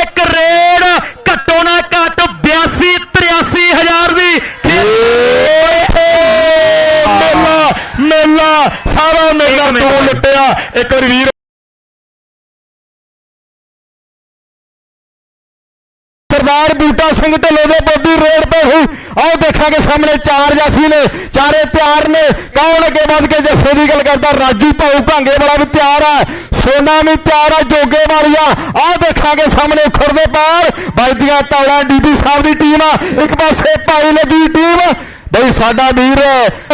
ਇੱਕ ਰੇਡ ਘੱਟੋ ਨਾ ਘੱਟ 82 83 ਹਜ਼ਾਰ ਦੀ ਮੇਲਾ ਮੇਲਾ ਸਾਰਾ ਮੇਲਾ ਤੋਂ। ਲੁੱਟਿਆ। ਇੱਕ ਵਾਰੀ ਵੀਰ ਸਰਦਾਰ ਬੂਟਾ ਸਿੰਘ ਢਿੱਲੋਂ ਦੇ ਬੋਦੀ ਰੋਡ ਤੇ ਹੋਈ ਆਓ ਦੇਖਾਂਗੇ ਸਾਹਮਣੇ ਚਾਰ ਜਾਫੀ ਨੇ ਚਾਰੇ ਤਿਆਰ ਨੇ। ਕੌਣ ਅੱਗੇ ਵੱਧ ਕੇ ਜੱਫੇ ਦੀ ਗੱਲ ਕਰਦਾ? ਰਾਜੂ ਭਾਊ ਭਾਂਗੇ ਵਾਲਾ ਵੀ ਤਿਆਰ ਹੈ ਸੋਨਾ ਵੀ ਤਿਆਰ ਜੋਗੇ ਵਾਲੀਆ ਆਓ ਦੇਖਾਂਗੇ ਸਾਹਮਣੇ ਉਖੜ ਪਾਰ। ਵੱਜਦੀਆਂ ਤੌੜਾ ਡੀਡੀ ਸਾਹਿਬ ਦੀ ਟੀਮ ਆ। ਇੱਕ ਪਾਸੇ ਭਾਈ ਲੱਗੀ ਟੀਮ। ਬਈ ਸਾਡਾ ਵੀਰ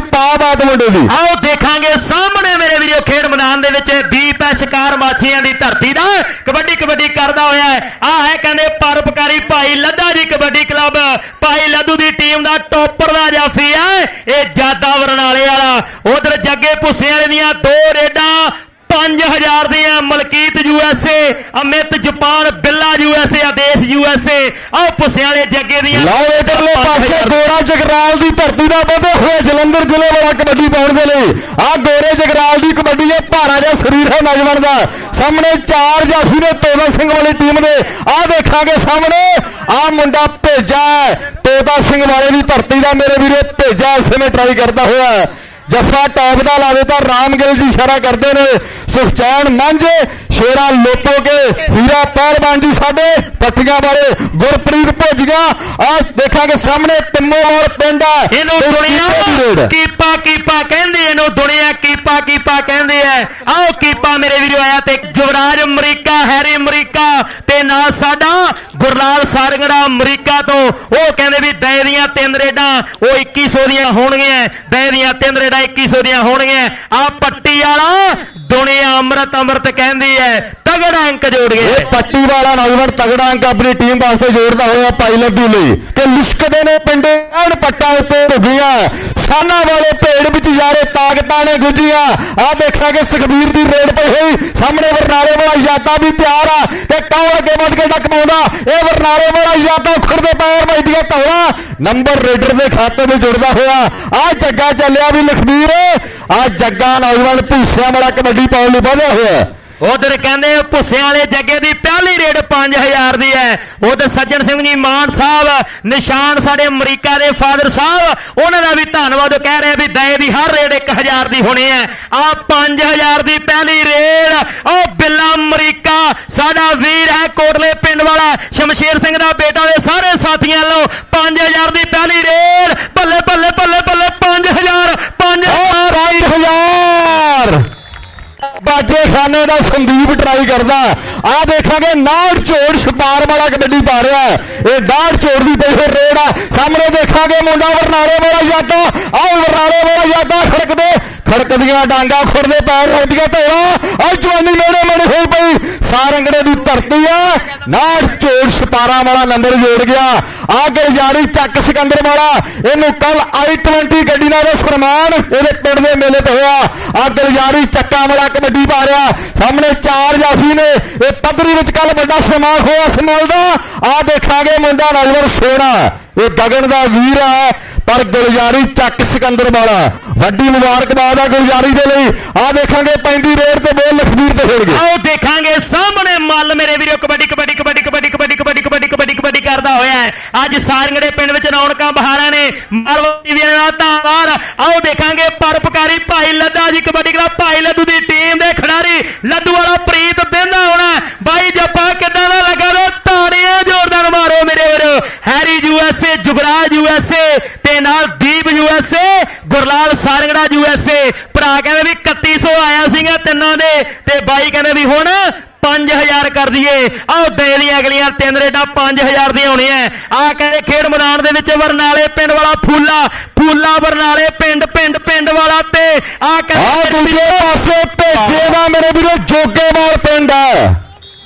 ਪਾਬਾਦ ਮੁੰਡੇ ਦੀ। ਆਓ ਦੇਖਾਂਗੇ ਸਾਹਮਣੇ ਮੇਰੇ ਵੀਰੋ, ਖੇਡ ਮੈਦਾਨ ਦੇ ਵਿੱਚ ਦੀਪ ਹੈ, ਸ਼ਿਕਾਰ ਮਾਛੀਆਂ ਦੀ ਧਰਤੀ ਦਾ। ਕਬੱਡੀ ਕਬੱਡੀ ਕਰਦਾ ਹੋਇਆ ਹੈ। ਆ ਹੈ ਕਹਿੰਦੇ ਪਰਪਕਾਰੀ ਭਾਈ ਲੱਦਾ ਦੀ ਕਬੱਡੀ ਕਲੱਬ। ਭਾਈ ਲੱਦੂ ਦੀ ਟੀਮ ਦਾ ਟੋਪਰ ਦਾ ਜਾਫੀ ਹੈ। ਇਹ ਜਾਦਾ ਵਰਨਾਲੇ ਵਾਲਾ। ਉਧਰ ਜੱਗੇ ਭੁੱਸੇ ਵਾਲੇ ਦੀਆਂ ਦੋ ਰੇਡਾਂ 5000 ਦੀਆਂ Malkit USA Amit Japan Billa USA Adesh USA ਭੁੱਸੇ ਵਾਲੇ ਜੱਗੇ ਦੀਆਂ ਲਓ ਇਧਰਲੇ ਪਾਸੇ ਗੋਰਾ ਜਗਰਾਲ ਦੀ ਧਰਤੀ ਦਾ ਵਧੇ ਹੋਏ ਜਲੰਧਰ ਜ਼ਿਲ੍ਹੇ ਵਾਲਾ ਕਬੱਡੀ ਪਾਉਣ ਦੇ ਲਈ ਆ ਗੋਰੇ ਜਗਰਾਲ ਦੀ ਕਬੱਡੀ ਇਹ ਭਾਰਾ ਜਿਹਾ ਸਰੀਰ ਹੈ ਨੌਜਵਾਨ ਦਾ ਸਾਹਮਣੇ ਚਾਰ ਜਾਫੀ ਨੇ ਤੋਤਾ ਸਿੰਘ ਵਾਲੀ ਟੀਮ ਦੇ ਆ ਦੇਖਾਂਗੇ ਸਾਹਮਣੇ ਆ ਮੁੰਡਾ ਭੇਜਾ ਤੋਤਾ ਸਿੰਘ ਵਾਲੇ ਦੀ ਧਰਤੀ ਦਾ ਮੇਰੇ ਵੀਰੇ ਭੇਜਾ ਇਸ ਸਮੇਂ ਟਰਾਈ ਕਰਦਾ ਹੋਇਆ। ਜੱਫਾ ਟੌਪ ਦਾ ਲਾਵੇ ਤਾਂ ਰਾਮਗਿਲ ਜੀ ਇਸ਼ਾਰਾ ਕਰਦੇ ਨੇ। ਸੁਖਚੈਨ ਮੰਝ ਸ਼ੇਰਾ ਲੋਪੋ ਕੇ ਹੀਰਾ ਪਹਿਲਵਾਨ ਜੀ ਸਾਡੇ ਪੱਟੀਆਂ ਵਾਲੇ ਗੁਰਪ੍ਰੀਤ ਭੁੱਜੀਆਂ ਆ ਦੇਖਾਂਗੇ ਸਾਹਮਣੇ ਤਿੰਮੋਵਾਲ ਪਿੰਡ ਆ। ਇਹਨੂੰ ਦੁਨੀਆ ਕੀਪੇ। ਕੀਪਾ ਕਹਿੰਦੇ ਇਹਨੂੰ ਦੁਨੀਆ ਕੀਪਾ ਕੀਪਾ ਕਹਿੰਦੇ ਐ ਆਓ ਕੀਪਾ ਮੇਰੇ ਵੀਰੋ ਆਇਆ ਤੇ ਅਮਰੀਕਾ ਤੇ ਨਾਲ ਸਾਡਾ ਗੁਰਲਾਲ ਸਾਰੰਗੜਾ ਅਮਰੀਕਾ ਤੋਂ ਉਹ ਕਹਿੰਦੇ ਵੀ ਦੀਆਂ ਤਿੰਨ ਰੇਡਾਂ ਉਹ 2100 ਦੀਆਂ ਹੋਣਗੀਆਂ। ਦੀਆਂ ਤਿੰਨ ਰੇਡਾਂ 2100 ਦੀਆਂ ਹੋਣਗੀਆਂ। ਆ ਪੱਟੀ ਵਾਲਾ ਦੁਨੀਆ ਅੰਮ੍ਰਿਤ ਅੰਮ੍ਰਿਤ ਕਹਿੰਦੀ ਐ ਤਗੜਾ ਅੰਕ ਜੋੜ ਇਹ ਗਏ ਪੱਟੀ ਵਾਲਾ ਨੌਜਵਾਨ ਤਗੜਾ ਅੰਕ ਆਪਣੀ ਟੀਮ ਵਾਸਤੇ ਜੋੜਦਾ ਹੋਇਆ ਪਾਈ ਲੱਡੂ ਲਈ। ਕਿ ਲਿਸ਼ਕਦੇ ਨੇ ਪਿੰਡੇ ਐਨ ਪੱਟਾਂ ਉੱਤੇ ਰੁਗੀਆਂ ਸਾਨਾ ਵਾਲੇ ਭੇੜ ਵਿੱਚ ਨੇ ਗੁੱਜੀਆਂ। ਆ ਦੇਖਾਂਗੇ ਸੁਖਬੀਰ ਦੀ ਰੇਡ ਪਈ ਹੋਈ। ਸਾਹਮਣੇ ਵਰਨਾਲੇ ਵਾਲਾ ਯਾਦਾ ਵੀ ਤਿਆਰ ਆ ਕਿ ਕੌਣ ਅੱਗੇ ਵੱਧ ਕੇ ਟੱਕ ਪਾਉਂਦਾ। ਇਹ ਵਰਨਾਲੇ ਵਾਲਾ ਯਾਦਾ ਖੜਦੇ ਪੈਰ ਵੱਜਦੀਆਂ ਧੌਲਾ ਨੰਬਰ ਰੇਡਰ ਦੇ ਖਾਤੇ ਵਿੱਚ ਜੁੜਦਾ ਹੋਇਆ। ਆ ਜੱਗਾ ਚੱਲਿਆ ਵੀ ਲਖਬੀਰ। ਆ ਜੱਗਾ ਨੌਜਵਾਨ ਭੂਸਿਆਂ ਵਾਲਾ ਕਬੱਡੀ ਪਾਉਣ ਲਈ ਵਧਿਆ ਹੋਇਆ। ਉਧਰ ਕਹਿੰਦੇ ਭੁੱਸਿਆਂ ਵਾਲੇ ਜੱਗੇ ਦੀ ਪਹਿਲੀ ਰੇਡ 5000 ਦੀ ਹੈ। ਉਧਰ ਸੱਜਣ ਸਿੰਘ ਜੀ ਮਾਨ ਸਾਹਿਬ ਨਿਸ਼ਾਨ ਸਾਡੇ ਅਮਰੀਕਾ ਦੇ ਫਾਦਰ ਸਾਹਿਬ ਉਹਨਾਂ ਦਾ ਵੀ ਧੰਨਵਾਦ ਕਹਿ ਰਹੇ ਵੀ ਦਏ ਦੀ ਹਰ ਰੇਡ 1000 ਦੀ ਹੋਣੀ ਹੈ। ਆ 5000 ਦੀ ਪਹਿਲੀ ਰੇਡ ਉਹ ਬਿੱਲਾ ਅਮਰੀਕਾ ਸਾਡਾ ਵੀਰ ਹੈ ਕੋਟਲੇ ਪਿੰਡ ਵਾਲਾ ਸ਼ਮਸ਼ੇਰ ਸਿੰਘ ਦਾ ਬੇਟਾ ਦੇ ਸਾਰੇ ਸਾਥੀਆਂ ਵੱਲੋਂ 5000 ਦੀ ਪਹਿਲੀ ਰੇਡ ਬੱਲੇ ਬੱਲੇ ਬੱਲੇ ਬੱਲੇ 5000 5000 5000 ਬਾਜੇ ਖਾਨੇ ਦਾ ਸੰਦੀਪ ਟਰਾਈ ਕਰਦਾ। ਆ ਦੇਖਾਂਗੇ, ਨਾੜ ਝੋੜ ਛਪਾਰ ਵਾਲਾ ਕਬੱਡੀ ਪਾ ਰਿਹਾ ਇਹ ਨਾੜ ਝੋੜ ਦੀ ਪਈ ਹੋਈ ਰੇਡ ਆ। ਸਾਹਮਣੇ ਦੇਖਾਂਗੇ ਮੁੰਡਾ ਵਰਨਾਲੇ ਵਾਲਾ ਯਾਦਾ ਆਹ ਵਰਨਾਲੇ ਵਾਲਾ ਯਾਦਾ ਖੜਕਦੇ ਖੜਕਦੀਆਂ, ਡਾਂਗਾ ਖੁਰਦੇ, ਪੈਰ ਲੱਗਦੀਆਂ ਧੋਰਾ ਆ ਜਵਾਨੀ ਮੇੜੇ ਮੇੜੇ ਹੋਈ ਪਈ। ਸਾਰੰਗੜੇ ਦੀ ਧਰਤੀ ਆ। ਨਾੜ ਝੋੜ ਛਪਾਰਾਂ ਵਾਲਾ ਨੰਬਰ ਜੋੜ ਗਿਆ। ਆ ਗਰਜਾਰੀ ਚੱਕ ਸਿਕੰਦਰ ਵਾਲਾ। ਇਹਨੂੰ ਕੱਲ i20 ਗੱਡੀ ਨਾਲ ਇਹ ਸਨਮਾਨ ਇਹਦੇ ਪਿੰਡ ਦੇ ਮੇਲੇ ਤੇ ਹੋਇਆ। ਆ ਗਰਜਾਰੀ ਚੱਕਾਂ ਵਾਲਾ ਕਬੱਡੀ ਪਾ ਰਿਹਾ ਸਾਹਮਣੇ ਚਾਰ ਜਾਫੀ ਨੇ। ਇਹ ਪੱਧਰੀ ਵਿੱਚ ਕੱਲ ਵੱਡਾ ਸਨਮਾਨ ਹੋਇਆ। ਸਮਲ ਦਾ। ਆ ਦੇਖਾਂਗੇ ਮੁੰਡਾ ਨਜ਼ਰ ਸੋਨਾ ਇਹ ਗਗਨ ਦਾ ਵੀਰ ਹੈ ਪਰ ਗੁਲਜਾਰੀ ਚੱਕ ਸਿਕੰਦਰ ਵਾਲਾ ਵੱਡੀ ਮੁਬਾਰਕਬਾਦ ਹੈ ਗੁਲਜਾਰੀ ਦੇ ਲਈ ਆ ਦੇਖਾਂਗੇ ਪੈਂਦੀ ਰੇਡ ਤੇ ਬੋਲ ਲਖਬੀਰ ਤੇ ਹੋਣਗੇ ਆਓ ਦੇਖਾਂਗੇ ਸਾਹਮਣੇ ਮੱਲ ਮੇਰੇ ਵੀਰੋ ਕਬੱਡੀ ਕਬੱਡੀ ਕਬੱਡੀ ਕਬੱਡੀ ਕਬੱਡੀ ਕਬੱਡੀ ਕਬੱਡੀ ਕਬੱਡੀ ਕਬੱਡੀ ਕਰਦਾ ਹੋਇਆ ਹੈ ਅੱਜ ਸਾਰੰਗੜੇ ਪਿੰਡ ਵਿੱਚ ਰੌਣਕਾਂ ਬਹਾਰਾਂ ਨੇ ਮਰਵਤੀ ਵੀਰਾਂ ਦਾ ਧੰਨਵਾਦ ਆਓ ਦੇਖਾਂਗੇ ਪਰਪਕਾਰੀ ਭਾਈ ਲੱਦਾ ਜੀ ਕਬੱਡੀ ਕਲੱਬ ਭਾਈ ਲੱਦੂ ਦੀ ਟੀਮ ਦੇ ਖਿਡਾਰੀ ਲੱਦੂ ਵਾਲਾ ਪ੍ਰੀਤ ਬਿੰਦਾ ਹੋਣਾ ਬਾਈ ਜੱਪਾ ਕਿੱਦਾਂ ਦਾ ਲੱਗਾ ਲੋ ਤਾੜੀਆਂ ਜ਼ੋਰਦਾਰ ਮਾਰੋ ਮੇਰੇ ਵੀਰੋ ਹੈਰੀ ਯੂਐਸਏ ਜੁਗਰਾਜ ਯੂਐਸਏ ਤੇ ਨਾਲ ਦੀਪ ਯੂਐਸਏ ਗੁਰਲਾਲ ਸਾਰੰਗੜਾ ਯੂਐਸਏ ਭਰਾ ਕਹਿੰਦੇ ਵੀ 3100 ਆਇਆ ਸੀਗਾ ਤਿੰਨਾਂ ਦੇ ਤੇ ਬਾਈ ਕਹਿੰਦੇ ਵੀ ਹੁਣ 5000 ਕਰ ਦਈਏ ਆਓ ਅਗਲੀਆਂ ਤਿੰਨ ਰੇਡਾਂ 5000 ਦੀਆਂ ਹੋਣੀਆਂ ਆ ਕਹਿੰਦੇ ਖੇਡ ਮੈਦਾਨ ਦੇ ਵਿੱਚ ਵਰਨਾਲੇ ਪਿੰਡ ਵਾਲਾ ਫੂਲਾ ਫੂਲਾ ਵਰਨਾਲੇ ਪਿੰਡ ਪਿੰਡ ਪਿੰਡ ਵਾਲਾ ਤੇ ਆ ਕਹਿੰਦੇ ਦੂਜੇ ਪਾਸੇ ਭੇਜੇ ਦਾ ਮੇਰੇ ਵੀਰੋ ਜੋਗੇਵਾਲ ਪਿੰਡ ਹੈ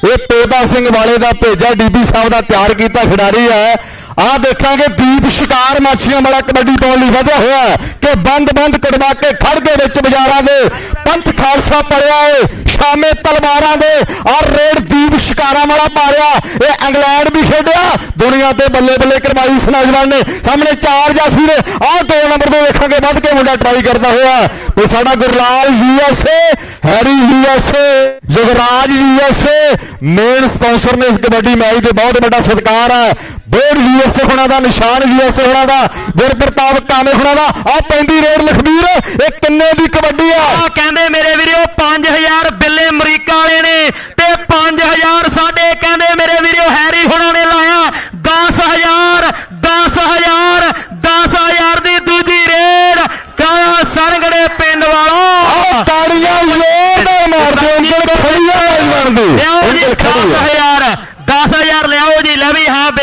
ਇਹ ਤੋਤਾ ਸਿੰਘ ਵਾਲੇ ਦਾ ਭੇਜਾ ਡੀਪੀ ਸਾਹਿਬ ਦਾ ਤਿਆਰ ਕੀਤਾ ਖਿਡਾਰੀ ਹੈ ਆ ਦੇਖਾਂਗੇ ਦੀਪ ਸ਼ਿਕਾਰ ਮਾਛੀਆਂ ਵਾਲਾ ਕਬੱਡੀ ਪਾਉਣ ਲਈ ਵਧਿਆ ਹੋਇਆ ਕਿ ਬੰਦ ਬੰਦ ਕੜਵਾ ਕੇ ਖੜ ਦੇ ਵਿੱਚ ਬਾਜ਼ਾਰਾਂ ਦੇ। ਪੰਥ ਖਾਲਸਾ ਪੜਿਆ ਏ, ਸ਼ਾਮੇ ਤਲਵਾਰਾਂ ਦੇ ਔਰ ਰੇਡ ਦੀਪ ਸ਼ਿਕਾਰਾਂ ਵਾਲਾ ਮਾਰਿਆ ਇਹ ਇੰਗਲੈਂਡ ਵੀ ਖੇਡਿਆ, ਦੁਨੀਆ ਤੇ ਬੱਲੇ ਬੱਲੇ ਕਰਵਾਈ ਇਸ ਨੌਜਵਾਨ ਨੇ। ਸਾਹਮਣੇ ਚਾਰ ਜਾਫੀ ਨੇ, ਆਹ ਦੋ ਨੰਬਰ ਤੋਂ ਵੇਖਾਂਗੇ ਵੱਧ ਕੇ ਮੁੰਡਾ ਟਰਾਈ ਕਰਦਾ ਹੋਇਆ। ਤੇ ਸਾਡਾ Gurlal USA Harry USA Yuvraj USA main sponsor ਨੇ ਇਸ ਕਬੱਡੀ ਮੈਚ ਦੇ ਬਹੁਤ ਵੱਡਾ ਸਤਿਕਾਰ ਹੈ। ਬੋਰਡ ਯੂਐਸਏ ਹੋਣਾ ਦਾ, ਨਿਸ਼ਾਨ ਯੂਐਸਏ ਹੋਣਾ ਦਾ, ਗੁਰਪ੍ਰਤਾਪ ਕਾਮੇ ਹੋਣਾ ਦਾ। ਆ ਪੈਂਦੀ ਰੋਡ ਲਖਬੀਰ, ਇਹ ਕਿੰਨੇ ਦੀ ਕਬੱਡੀ ਆ ਆ? ਕਹਿੰਦੇ ਮੇਰੇ ਵੀਰੋ 5000 ਬਿੱਲੇ ਅਮਰੀਕਾ ਵਾਲੇ ਨੇ ਤੇ 5000 ਸਾਡੇ ਕਹਿੰਦੇ ਮੇਰੇ ਵੀਰੋ ਹੈਰੀ ਹੁਣਾਂ ਨੇ ਲਾਇਆ 10000 10000 10000 ਦੀ ਦੂਜੀ ਰੇਡ ਕਾਇਆ ਸਰਗੜੇ ਪਿੰਡ ਆ ਵਾਲੋ ਤਾੜੀਆਂ ਜ਼ੋਰਦਾਰ ਮਾਰਦੇ ਉਂਗਲ ਖੜੀਆਂ ਲਾਈਵਨ ਦੀ ਲਿਆਓ ਜੀ ਉਂਗਲ ਖੜੀ ਆ 10000 10000 ਲਿਆਓ ਜੀ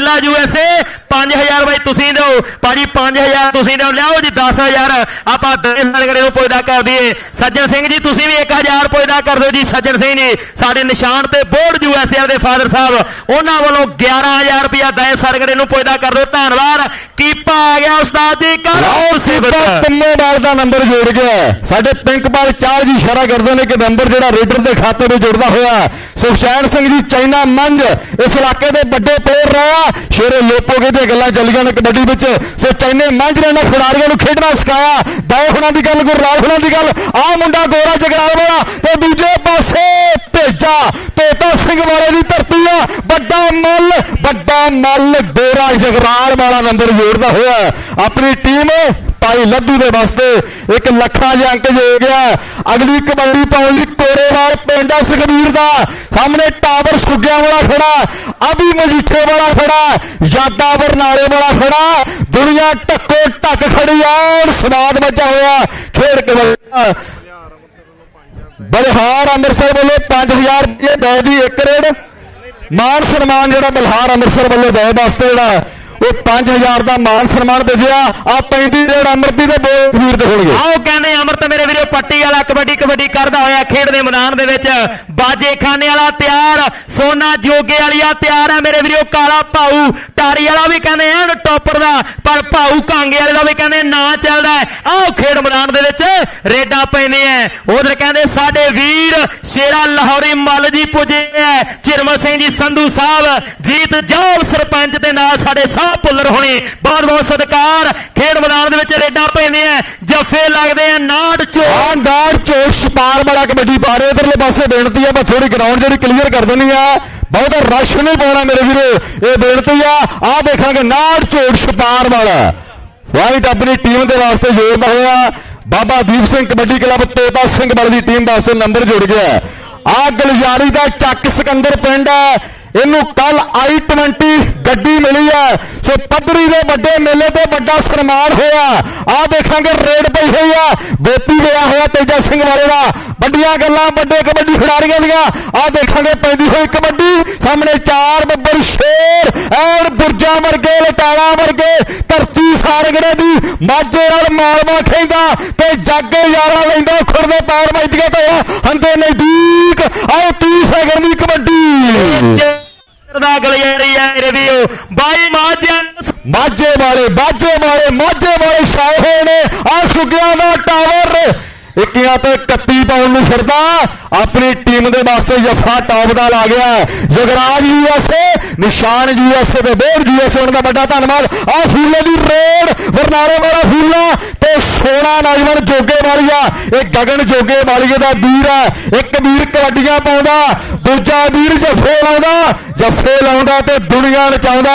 ਲੈ ਵੀ ਹਾਂ ਬਿੱਲਾ ਯੂਐਸਏ 5000 ਬਾਈ ਤੁਸੀਂ ਦਿਓ। ਭਾਜੀ 5000 ਤੁਸੀਂ ਦਿਓ। ਲਿਆਓ ਜੀ 10000 ਆਪਾਂ ਦਰੇ ਸਰਗੜੇ ਨੂੰ ਪੁੱਜਦਾ ਕਰ ਦਈਏ। ਸੱਜਣ ਸਿੰਘ ਜੀ ਤੁਸੀਂ ਵੀ 1000 ਪੁੱਜਦਾ ਕਰ ਦਿਓ ਜੀ। ਸੱਜਣ ਸਿੰਘ ਜੀ ਸਾਡੇ ਨਿਸ਼ਾਨ ਤੇ ਬੋਰਡ ਯੂਐਸਏ ਦੇ ਫਾਦਰ ਸਾਹਿਬ ਉਹਨਾਂ ਵੱਲੋਂ 11000 ਰੁਪਇਆ ਦਏ। ਸਰਗੜੇ ਨੂੰ ਪੁੱਜਦਾ ਕਰ ਦਿਓ। ਧੰਨਵਾਦ। ਕੀਪਾ ਆ ਗਿਆ ਉਸਤਾਦ ਜੀ ਕਰੋ। ਸਿਫਤ। ਸਿੱਧਾ ਤਿੰਨੇਵਾਲ ਦਾ ਨੰਬਰ ਜੋੜ ਗਿਆ। ਸਾਡੇ ਪਿੰਕਪਾਲ ਚਾਰ ਜੀ ਇਸ਼ਾਰਾ ਕਰਦੇ ਨੇ ਕਿ ਨੰਬਰ ਜਿਹੜਾ ਰੇਡਰ ਦੇ ਖਾਤੇ ਵਿੱਚ ਜੁੜਦਾ ਹੋਇਆ। ਸੁਖਸ਼ੈਨ ਸਿੰਘ ਜੀ ਚਾਈਨਾ ਮੰਜ, ਇਸ ਇਲਾਕੇ ਦੇ ਵੱਡੇ ਪਲੇਅਰ ਰਿਹਾ ਸ਼ੇਰੇ ਲੋਪੋਗੇ ਦੀਆਂ ਗੱਲਾਂ ਚੱਲੀਆਂ ਨੇ ਕਬੱਡੀ ਵਿੱਚ। ਸੋ ਚਾਈਨੇ ਮੰਜ ਨੇ ਇਹਨਾਂ ਖਿਡਾਰੀਆਂ ਨੂੰ ਖੇਡਣਾ ਸਿਖਾਇਆ। ਦਾਇ ਹੁਣਾਂ ਦੀ ਗੱਲ ਗੁਰਲਾਲ ਹੁਣਾਂ ਦੀ ਗੱਲ। ਆਹ ਮੁੰਡਾ ਗੋਰਾ ਜਗਰਾਲ ਵਾਲਾ ਤੇ ਦੂਜੇ ਪਾਸੇ ਭੇਜਾ। ਤੋਤਾ ਸਿੰਘ ਵਾਲੇ ਦੀ ਧਰਤੀ ਆ। ਵੱਡਾ ਮੱਲ, ਵੱਡਾ ਮੁੱਲ। ਗੋਰਾ ਜਗਰਾਲ ਵਾਲਾ ਨੰਬਰ ਜੋੜਦਾ ਹੋਇਆ। ਆਪਣੀ ਟੀਮ ਭਾਈ ਲੱਧੂ ਦੇ ਵਾਸਤੇ ਇੱਕ ਲੱਖਾਂ ਦੇ ਅੰਕ ਜੋ ਗਿਆ। ਅਗਲੀ ਕਬੱਡੀ ਪਾਉਣ ਲਈ ਕੋਰੇਵਾਲ ਪਿੰਡਾ ਸੁਖਬੀਰ ਦਾ। ਸਾਹਮਣੇ ਟਾਵਰ ਸੁੱਗਿਆਂ ਵਾਲਾ ਖੜਾ, ਅਭੀ ਮਜੀਠੇ ਵਾਲਾ ਖੜਾ ਯਾਦਾ ਬਰਨਾਲੇ ਵਾਲਾ ਖੜਾ। ਦੁਨੀਆ ਟੱਕੋ ਟੱਕ ਖੜੀ ਆਣ ਸਵਾਦ ਮਚਾ ਹੋਇਆ ਖੇਡ ਕਬੱਡੀ ਬਲਹਾਰ ਅੰਮ੍ਰਿਤਸਰ ਵੱਲੋਂ 5000 ਰੁਪਏ ਬੈ ਦੀ ਇੱਕ ਰੇਡ। ਮਾਨ ਸਨਮਾਨ ਜਿਹੜਾ ਬਲਹਾਰ ਅੰਮ੍ਰਿਤਸਰ ਵੱਲੋਂ ਦੇ ਵਾਸਤੇ ਜਿਹੜਾ ਉਹ 5000 ਦਾ ਮਾਨ ਸਨਮਾਨ ਭੇਜਿਆ ਆ 35 ਰੇਡ ਅਮਰਤੀ ਦੇ ਦੋ ਵੀਰ ਦੇ ਹੋਣਗੇ। ਆਓ ਕਹਿੰਦੇ ਅਮਰਤ ਮੇਰੇ ਵੀਰੋ, ਪੱਟੀ ਵਾਲਾ ਕਬੱਡੀ ਕਬੱਡੀ ਕਰਦਾ ਹੋਇਆ ਖੇਡ ਦੇ ਮੈਦਾਨ ਦੇ ਵਿੱਚ। ਬਾਜੇ ਖਾਨੇ ਵਾਲਾ ਤਿਆਰ, ਸੋਨਾ ਜੋਗੇ ਵਾਲੀਆ ਤਿਆਰ ਹੈ ਮੇਰੇ ਵੀਰੋ, ਕਾਲਾ ਭਾਊ, ਟਾਰੀ ਵਾਲਾ ਵੀ ਕਹਿੰਦੇ ਐਨ ਟੌਪਰ ਦਾ, ਪਰ ਭਾਊ ਕਾਂਗੇ ਵਾਲੇ ਦਾ ਵੀ ਕਹਿੰਦੇ ਨਾ ਚੱਲਦਾ ਆਓ ਖੇਡ ਮੈਦਾਨ ਦੇ ਵਿੱਚ ਰੇਡਾਂ ਪੈਂਦੇ ਐ ਉਧਰ ਕਹਿੰਦੇ ਸਾਡੇ ਵੀਰ ਸ਼ੇਰਾ ਲਾਹੌਰੀ ਮੱਲ ਜੀ ਪੁੱਜੇ ਐ ਚਿਰਮਤ ਸਿੰਘ ਜੀ ਸੰਧੂ ਸਾਹਿਬ, ਜੀਤ ਜੌਲ ਸਰਪੰਚ ਦੇ ਨਾਲ ਸਾਡੇ ਸਾਹ ਭੁੱਲਰ ਹੋਣੀ। ਬਹੁਤ ਬਹੁਤ ਸਤਿਕਾਰ। ਖੇਡ ਮੈਦਾਨ ਦੇ ਵਿੱਚ ਰੇਡਾਂ ਪੈਂਦੇ ਐ ਜੱਫੇ ਲੱਗਦੇ ਆ, ਨਾੜ ਚੋ ਆਂਦਾਰ ਚੋਟ ਛਪਾਰ ਵਾਲਾ ਕਬੱਡੀ ਪਾ ਰਹੇ ਇਧਰਲੇ ਪਾਸੇ ਬੇਨਤੀ ਆ, ਮੈਂ ਥੋੜੀ ਗਰਾਊਂਡ ਜਿਹੜੀ ਕਲੀਅਰ ਕਰ ਦੇਣੀ ਆ। ਬਹੁਤਾ ਰਸ਼ ਨਹੀਂ ਪਾਉਣਾ ਮੇਰੇ ਵੀਰੋ। ਇਹ ਬੇਨਤੀ ਆ ਆ ਦੇਖਾਂਗੇ, ਨਾੜ ਚੋਟ ਛਪਾਰ ਵਾਲਾ। ਵਾਈਟ ਆਪਣੀ ਟੀਮ ਦੇ ਵਾਸਤੇ ਜੋੜਦਾ ਹੋਇਆ। ਬਾਬਾ ਦੀਪ ਸਿੰਘ ਕਬੱਡੀ ਕਲੱਬ, ਤੋਤਾ ਸਿੰਘ ਬਲ ਦੀ ਟੀਮ ਵਾਸਤੇ ਨੰਬਰ ਜੁੜ ਗਿਆ। ਆ ਗਲਜਾਰੀ ਦਾ ਚੱਕ ਸਿਕੰਦਰ ਪਿੰਡ ਹੈ ਇਹਨੂੰ ਕੱਲ i20 ਗੱਡੀ ਮਿਲੀ ਹੈ ਸੋ ਪੱਧਰੀ ਦੇ ਵੱਡੇ ਮੇਲੇ ਤੇ ਵੱਡਾ ਸਨਮਾਨ ਹੋਇਆ। ਆ ਦੇਖਾਂਗੇ, ਰੇਡ ਪਈ ਹੋਈ ਆ। ਗੋਪੀ ਗਿਆ ਹੋਇਆ ਤੇਜਾ ਸਿੰਘ ਵਾਲੇ ਦਾ। ਵੱਡੀਆਂ ਗੱਲਾਂ, ਵੱਡੇ ਕਬੱਡੀ ਖਿਡਾਰੀਆਂ ਦੀਆਂ। ਆ ਦੇਖਾਂਗੇ, ਪੈਂਦੀ ਹੋਈ ਕਬੱਡੀ। ਸਾਹਮਣੇ ਚਾਰ ਬੱਬਰ ਸ਼ੇਰ ਐਨ ਬੁਰਜਾ ਵਰਗੇ, ਲਟਾਲਾ ਵਰਗੇ, ਧਰਤੀ ਸਾਰਗੜੇ ਦੀ ਮਾਝੇ ਨਾਲ ਮਾਲਵਾ ਖੇਂਦਾ ਤੇ ਜਾਗੇ ਯਾਰਾ ਲੈਂਦਾ ਖੁਰਦੇ ਪੈਰ ਵੱਜਦੀਆਂ ਤੇ ਹੰਦੇ ਨਜ਼ਦੀਕ ਆਓ 30 ਸੈਕਿੰਡ ਦੀ ਕਬੱਡੀ। ਦਾ ਗਲਿਆਰੀ ਆ ਮੇਰੇ ਵੀਰੋ। ਬਾਈ ਮਾਝਿਆਂ ਮਾਝੇ ਵਾਲੇ, ਬਾਝੇ ਵਾਲੇ, ਮਾਝੇ ਵਾਲੇ ਛਾਏ ਹੋਏ ਨੇ। ਆ ਸੁੱਗਿਆਂ ਦਾ ਟਾਵਰ। ਇੱਕੀਆਂ ਤੇ 31 ਪਾਉਣ ਨੂੰ ਫਿਰਦਾ। ਆਪਣੀ ਟੀਮ ਦੇ ਵਾਸਤੇ ਜਫਾ ਟੌਪ ਦਾ ਲਾ ਗਿਆ ਜਗਰਾਜ ਯੂਐਸਏ ਨਿਸ਼ਾਨ ਯੂਐਸਏ ਤੇ ਬੋਰਡ ਯੂਐਸਏ ਉਹਨਾਂ ਦਾ ਵੱਡਾ ਧੰਨਵਾਦ। ਆ ਫੂਲੇ ਦੀ ਰੇਡ ਬਰਨਾਲੇ ਵਾਲਾ ਫੂਲਾ ਤੇ ਸੋਨਾ ਨੌਜਵਾਨ ਜੋਗੇ ਵਾਲੀਆ ਇਹ ਗਗਨ ਜੋਗੇ ਵਾਲੀਏ ਦਾ ਵੀਰ ਹੈ। ਇੱਕ ਵੀਰ ਕਬੱਡੀਆਂ ਪਾਉਂਦਾ। ਦੂਜਾ ਵੀਰ ਜੱਫੇ ਲਾਉਂਦਾ ਜੱਫੇ ਲਾਉਂਦਾ ਤੇ ਦੁਨੀਆ ਨਚਾਉਂਦਾ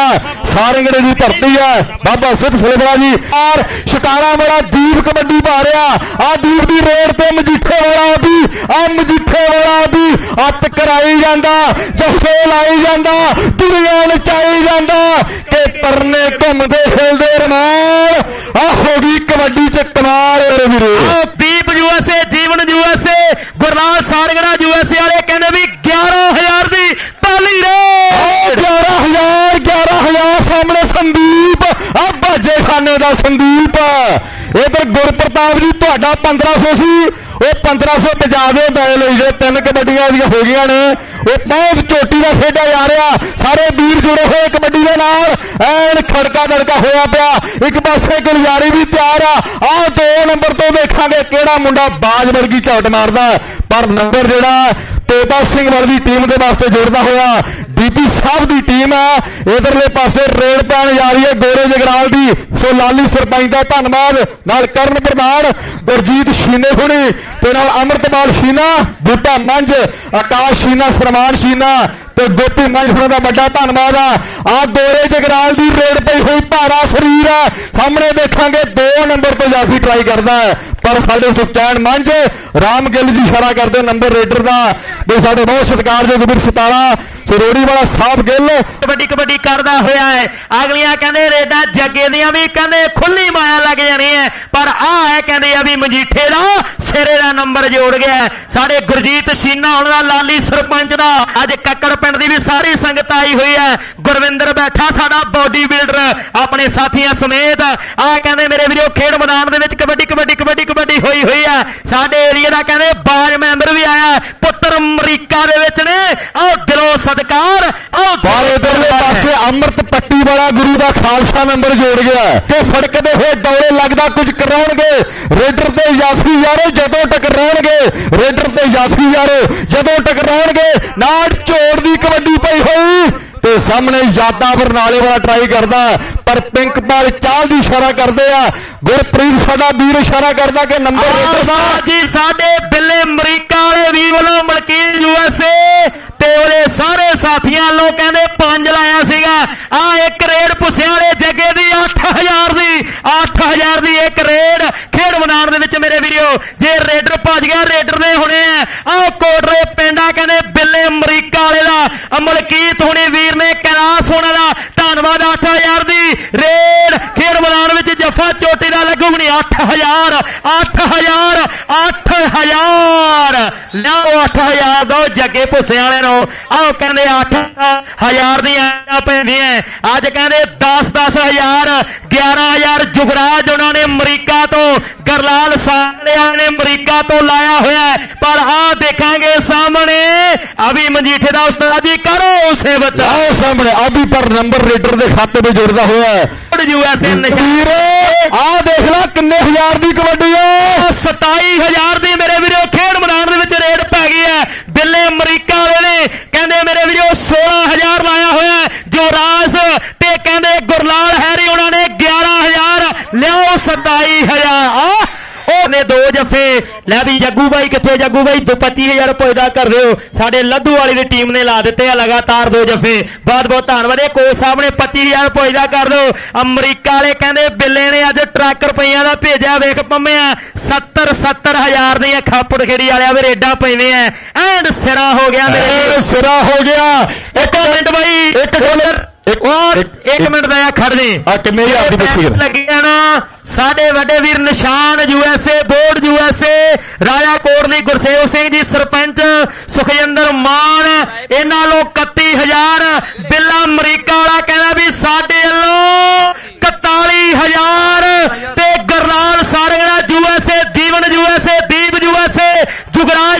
ਸਾਰੰਗੜੇ ਦੀ ਧਰਤੀ ਹੈ ਬਾਬਾ ਸਿੱਧ ਸਲੇਬਰਾ ਜੀ ਔਰ ਸ਼ਿਕਾਰਾ ਵਾਲਾ ਦੀਪ ਕਬੱਡੀ ਪਾ ਰਿਹਾ ਆ ਦੀਪ ਦੀ ਰੋਡ ਤੇ ਮਜੀਠੇ ਵਾਲਾ ਵੀ ਆ ਮਜੀਠੇ ਵਾਲਾ ਵੀ ਅੱਤ ਕਰਾਈ ਜਾਂਦਾ ਜੱਫੇ ਲਾਈ ਜਾਂਦਾ, ਦੁਨੀਆ ਨਚਾਈ ਜਾਂਦਾ, ਕਿ ਪਰਨੇ ਘੁੰਮਦੇ ਹਿਲਦੇ ਰਮਾਲ, ਆ ਹੋ ਗਈ ਕਬੱਡੀ ਚ ਕਮਾਲ ਵੀਰੇ ਵੀਰੋ। ਆਓ Deep USA Jeevan USA Gurnal Sargarha USA ਵਾਲੇ ਕਹਿੰਦੇ ਵੀ 11000 ਦੀ ਪਹਿਲੀ ਰੇਡ 11000 11000 ਸਾਹਮਣੇ ਸੰਦੀਪ। ਆ ਬਾਜੇ ਖਾਨੇ ਦਾ ਸੰਦੀਪ। ਇਧਰ ਗੁਰਪ੍ਰਤਾਪ ਜੀ, ਤੁਹਾਡਾ 1500 ਸੀ ਉਹ 1500 ਬਚਾ ਦਿਓ ਬੈ ਲਈ ਜੇ ਤਿੰਨ ਕਬੱਡੀਆਂ ਦੀਆਂ ਹੋ ਗਈਆਂ ਨੇ। ਉਹ ਬਹੁਤ ਚੋਟੀ ਦਾ ਖੇਡਿਆ ਜਾ ਰਿਹਾ। ਸਾਰੇ ਵੀਰ ਜੁੜੇ ਹੋਏ ਕਬੱਡੀ ਦੇ ਨਾਲ। ਐਨ ਖੜਕਾ ਦੜਕਾ ਹੋਇਆ ਪਿਆ। ਇੱਕ ਪਾਸੇ ਗੁਲਜ਼ਾਰੀ ਵੀ ਤਿਆਰ ਆ। ਆਹ ਦੋ ਨੰਬਰ ਤੋਂ ਦੇਖਾਂਗੇ ਕਿਹੜਾ ਮੁੰਡਾ ਬਾਜ ਵਰਗੀ ਝਾਟ ਮਾਰਦਾ। ਪਰ ਨੰਬਰ ਜਿਹੜਾ ਤੋਤਾ ਸਿੰਘ ਵਰਗੀ ਟੀਮ ਦੇ ਵਾਸਤੇ ਜੁੜਦਾ ਹੋਇਆ। ਡੀ ਸਾਹਿਬ ਦੀ ਟੀਮ ਹੈ। ਇਧਰਲੇ ਪਾਸੇ ਰੇਡ ਪੈਣ ਜਾ ਰਹੀ ਹੈ ਗੋਰੇ ਜਗਰਾਲ ਦੀ। ਸੋ ਲਾਲੀ ਸਰਪੰਚ ਦਾ ਧੰਨਵਾਦ। ਨਾਲ ਕਰਨ ਪ੍ਰਧਾਨ ਗੁਰਜੀਤ ਸ਼ੀਨੇ ਹੁਣੀ ਤੇ ਨਾਲ ਅਮਰਤਪਾਲ ਸ਼ੀਨਾ ਬੂਟਾ ਮੰਝ ਆਕਾਸ਼ ਸ਼ੀਨਾ ਸਰਮਾਨ ਸ਼ੀਨਾ ਤੇ ਗੋਪੀ ਮੰਝ ਹੁਣਾਂ ਦਾ ਵੱਡਾ ਧੰਨਵਾਦ ਆ। ਆ ਗੋਰੇ ਜਗਰਾਲ ਦੀ ਰੇਡ ਪਈ ਹੋਈ ਭਾਰਾ ਸਰੀਰ ਹੈ ਸਾਹਮਣੇ ਦੇਖਾਂਗੇ 2 ਨੰਬਰ ਤੋਂ ਜਾਫੀ ਟਰਾਈ ਕਰਦਾ ਹੈ। ਪਰ ਸਾਡੇ ਸੁਖਚੈਨ ਮੰਝ, ਰਾਮ ਗਿੱਲ ਜੀ ਇਸ਼ਾਰਾ ਕਰਦੇ ਨੰਬਰ ਰੇਡਰ ਦਾ। ਵੀ ਸਾਡੇ ਬਹੁਤ ਸਤਿਕਾਰਯੋਗ ਵੀਰ ਸਤਾਰਾ ਸਰੋੜੀ ਵਾਲਾ ਸਾਹਿਬ ਗਿੱਲ। ਕਬੱਡੀ ਕਬੱਡੀ ਕਰਦਾ ਹੋਇਆ ਹੈ। ਅਗਲੀਆਂ ਕਹਿੰਦੇ ਰੇਡਾਂ ਜੱਗੇ ਦੀਆਂ ਵੀ ਕਹਿੰਦੇ ਖੁੱਲੀ ਮਾਇਆ ਲੱਗ ਜਾਣੀ ਹੈ। ਪਰ ਆ ਹੈ ਕਹਿੰਦੇ ਆ ਵੀ ਮਜੀਠੇ ਦਾ ਸਿਰੇ ਦਾ ਨੰਬਰ ਜੋੜ ਗਿਆ ਸਾਡੇ ਗੁਰਜੀਤ ਸ਼ੀਨਾ ਹੁਣ ਦਾ ਲਾਲੀ ਸਰਪੰਚ ਦਾ ਅੱਜ ਕੱਕੜ ਪਿੰਡ ਦੀ ਵੀ ਸਾਰੀ ਸੰਗਤ ਆਈ ਹੋਈ ਹੈ। ਗੁਰਵਿੰਦਰ ਬੈਠਾ ਸਾਡਾ ਬੋਡੀ ਬਿਲਡਰ ਆਪਣੇ ਸਾਥੀਆਂ ਸਮੇਤ। ਆਹ ਕਹਿੰਦੇ ਮੇਰੇ ਵੀਰੋ, ਖੇਡ ਮੈਦਾਨ ਦੇ ਵਿੱਚ ਕਬੱਡੀ ਕਬੱਡੀ ਕਬੱਡੀ ਕਬੱਡੀ ਹੋਈ ਹੋਈ ਹੈ। ਸਾਡੇ ਏਰੀਆ ਦਾ ਕਹਿੰਦੇ ਬਾਜ ਮੈਂਬਰ ਵੀ ਆਇਆ। ਪੁੱਤਰ ਅਮਰੀਕਾ ਦੇ ਵਿੱਚ ਨੇ। ਆਹ ਦਿਲੋਂ ਸਤਿਕਾਰ ਆਓ ਪਰ ਇਧਰਲੇ ਪਾਸੇ ਅੰਮ੍ਰਿਤ ਪੱਟੀ ਵਾਲਾ ਗੁਰੂ ਦਾ ਖਾਲਸਾ ਨੰਬਰ ਜੋੜ ਗਿਆ ਤੇ ਫੜਕਦੇ ਹੋਏ ਦੌੜੇ ਲੱਗਦਾ ਕੁਝ ਕਰਾਉਣਗੇ। ਰੇਡਰ ਤੇ ਜਾਫੀ ਯਾਰੋ ਜਦੋਂ ਟਕਰਾਉਣਗੇ। ਰੇਡਰ ਤੇ ਜਾਫੀ ਯਾਰੋ ਜਦੋਂ ਟਕਰਾਉਣਗੇ। ਨਾੜ ਝੋੜ ਦੀ ਕਬੱਡੀ ਪਈ ਹੋਈ। ਤੇ ਸਾਹਮਣੇ ਯਾਦਾ ਬਰਨਾਲੇ ਵਾਲਾ ਟਰਾਈ ਕਰਦਾ ਪਰ ਪਿੰਕਪਾਲ ਚਾਲ ਦੀ ਇਸ਼ਾਰਾ ਕਰਦੇ ਆ। ਗੁਰਪ੍ਰੀਤ ਸਾਡਾ ਵੀਰ ਇਸ਼ਾਰਾ ਕਰਦਾ ਕਿ ਨੰਬਰ ਦਾ ਜੀ ਸਾਡੇ ਬਿੱਲੇ ਅਮਰੀਕਾ ਵਾਲੇ ਵੀਰ ਵੱਲੋਂ ਮਲਕੀਨ ਯੂਐਸਏ ਤੇ ਉਹਦੇ ਸਾਰੇ ਸਾਥੀਆਂ ਵੱਲੋਂ ਕਹਿੰਦੇ ਪੰਜ ਲਾਇਆ ਸੀਗਾ। ਆ ਇੱਕ ਰੇਡ ਪੁੱਸਿਆਂ ਵਾਲੇ ਜੱਗੇ ਦੀ 8000 ਦੀ 8000 ਦੀ ਇੱਕ ਰੇਡ ਖੇਡ ਮੈਦਾਨ ਦੇ ਵਿੱਚ ਮੇਰੇ ਵੀਰੋ। ਜੇ ਰੇਡਰ ਭੱਜ ਗਿਆ ਰੇਡਰ ਨੇ ਹੁਣੇ ਆ। ਆਹ ਕੋਟਰੇ ਪਿੰਡਾ ਕਹਿੰਦੇ ਬਿੱਲੇ ਅਮਰੀਕਾ ਵਾਲੇ ਦਾ। ਅਮਲਕੀਤ ਹੁਣੇ ਵੀਰ ਨੇ ਕੈਲਾਸ ਹੋਣਾ ਦਾ ਧੰਨਵਾਦ 8000 ਦੀ ਰੇਡ ਖੇਡ ਮੈਦਾਨ ਵਿੱਚ ਜੱਫਾ ਚੋਟੀ ਦਾ ਲੱਗੂਗੀ 8000 8000 8000 ਲਓ 8000 ਦੋ ਜੱਗੇ ਭੁੱਸੇ ਵਾਲੇ ਨੂੰ। ਆਓ ਕਹਿੰਦੇ 8000 ਦੀਆਂ ਆਈਆਂ ਪੈਂਦੀਆਂ ਅੱਜ ਕਹਿੰਦੇ 10 10000 11000 ਜੁਗਰਾਜ ਉਹਨਾਂ ਨੇ ਅਮਰੀਕਾ ਤੋਂ ਗਰਲਾਲ ਸਾਲਿਆਂ ਨੇ ਅਮਰੀਕਾ ਤੋਂ ਲਾਇਆ ਹੋਇਆ। ਪਰ ਆ ਦੇਖਾਂਗੇ ਸਾਹਮਣੇ। ਅਭੀ ਮਜੀਠੇ ਦਾ ਉਸਤਾਦ ਜੀ ਕਰੋ ਸੇਵਤ। ਆਓ ਸਾਹਮਣੇ। ਆਬੀ ਪਰ ਨੰਬਰ ਰੇਡਰ ਦੇ ਖਾਤੇ ਵਿੱਚ ਜੁੜਦਾ ਹੋਇਆ ਹੈ ਯੂਐਸਏ ਨਿਸ਼ਾਨ। ਆ ਦੇਖ ਲੈ ਕਿੰਨੇ ਹਜ਼ਾਰ ਦੀ ਕਬੱਡੀ ਹੈ 27000 ਦੀ ਮੇਰੇ ਵੀਰੋ, ਖੇਡ ਮੈਦਾਨ ਦੇ ਵਿੱਚ ਰੇਡ ਪੈ ਗਈ ਹੈ। ਬਿੱਲੇ ਅਮਰੀਕਾ ਵਾਲੇ ਨੇ ਕਹਿੰਦੇ ਮੇਰੇ ਵੀਰੋ 16000 ਲਾਇਆ ਹੋਇਆ ਹੈ। ਜੋਰਾਜ ਤੇ ਕਹਿੰਦੇ ਗੁਰਲਾਲ ਹੈਰੀ, ਉਹਨਾਂ ਨੇ 11000 ਲਿਆਓ 27000 ਉਹਨੇ ਦੋ ਜਫੇ। ਲੈ ਵੀ ਜੱਗੂ ਬਾਈ ਕਿੱਥੇ ਜੱਗੂ ਬਾਈ? ਦੋ 25000 ਪੁੱਜਦਾ ਕਰ ਦਿਓ। ਸਾਡੇ ਲੱਧੂ ਵਾਲੀ ਦੀ ਟੀਮ ਨੇ ਲਾ ਦਿੱਤੇ ਆ ਲਗਾਤਾਰ ਦੋ ਜਫੇ। ਬਹੁਤ ਬਹੁਤ ਧੰਨਵਾਦ। ਇਹ ਕੋਚ ਸਾਹਿਬ ਨੇ 25000 ਪੁੱਜਦਾ ਕਰ ਦਿਓ। ਅਮਰੀਕਾ ਵਾਲੇ ਕਹਿੰਦੇ ਬਿੱਲੇ ਨੇ ਅੱਜ ਟਰੱਕ ਰੁਪਈਆਂ ਦਾ ਭੇਜਿਆ। ਵੇਖ ਪੰਮਿਆ 70 70000 ਦੀਆਂ ਖਾਪੜ ਖੇੜੀ ਵਾਲਿਆ ਵੀ ਰੇਡਾਂ ਪੈਂਦੇ ਆ ਐਂਡ ਸਿਰਾ ਹੋ ਗਿਆ ਮੇਰੇ ਸਿਰਾ ਹੋ ਗਿਆ। ਇੱਕ ਮਿੰਟ ਬਾਈ ਇੱਕ ਡਾਲਰ ਇੱਕ ਇੱਕ ਮਿੰਟ ਦਾ ਆ ਖੜ ਦੇ ਆ ਕਿੰਨੇ ਹਜ਼ਾਰ ਦੀ ਪੁੱਛੀ ਪੈਸੇ ਲੱਗੀਆਂ ਨਾ ਸਾਡੇ ਵੱਡੇ ਵੀਰ ਨਿਸ਼ਾਨ ਯੂਐਸਏ ਬੋਰਡ ਯੂਐਸਏ ਰਾਜਾ ਕੋਟਲੀ ਗੁਰਸੇਵ ਸਿੰਘ ਜੀ ਸਰਪੰਚ ਸੁਖਜਿੰਦਰ ਮਾਨ ਇਹਨਾਂ ਨੂੰ 31000 ਬਿੱਲਾ ਅਮਰੀਕਾ ਵਾਲਾ ਕਹਿੰਦਾ ਵੀ ਸਾਡੇ ਵੱਲੋਂ 41000 ਤੇ Garnal Sarangarha USA Jeevan USA Deep USA Jugraj